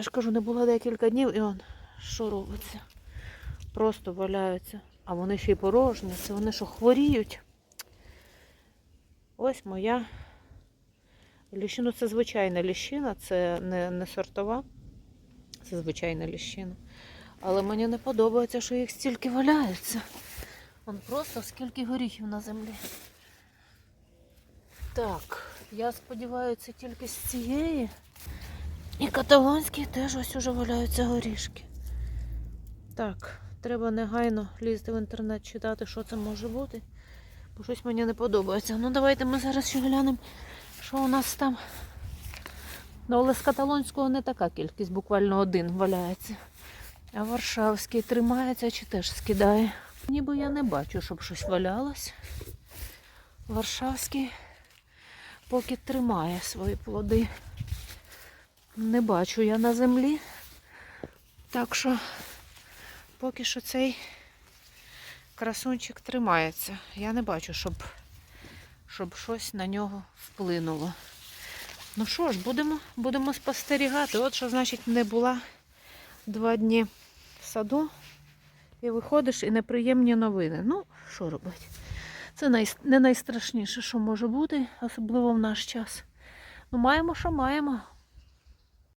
Я ж кажу, не було декілька днів і он, що робиться? Просто валяються. А вони ще й порожні. Це вони що хворіють. Ось моя ліщина. Ну, це звичайна ліщина, це не, не сортова. Це звичайна ліщина. Але мені не подобається, що їх стільки валяється. Вон просто скільки горіхів на землі. Так, я сподіваюся, тільки з цієї. І каталонські теж ось уже валяються горішки. Так, треба негайно лізти в інтернет читати, що це може бути. Бо щось мені не подобається. Ну давайте ми зараз ще глянемо, що у нас там. Ну, але з каталонського не така кількість, буквально один валяється. А Варшавський тримається чи теж скидає. Ніби я не бачу, щоб щось валялось. Варшавський поки тримає свої плоди. Не бачу я на землі. Так що поки що цей красунчик тримається. Я не бачу, щоб, щоб щось на нього вплинуло. Ну що ж, будемо, будемо спостерігати. От що значить не була два дні в саду. І виходиш і неприємні новини. Ну, що робити? Це най... не найстрашніше, що може бути, особливо в наш час. Ну, маємо, що маємо.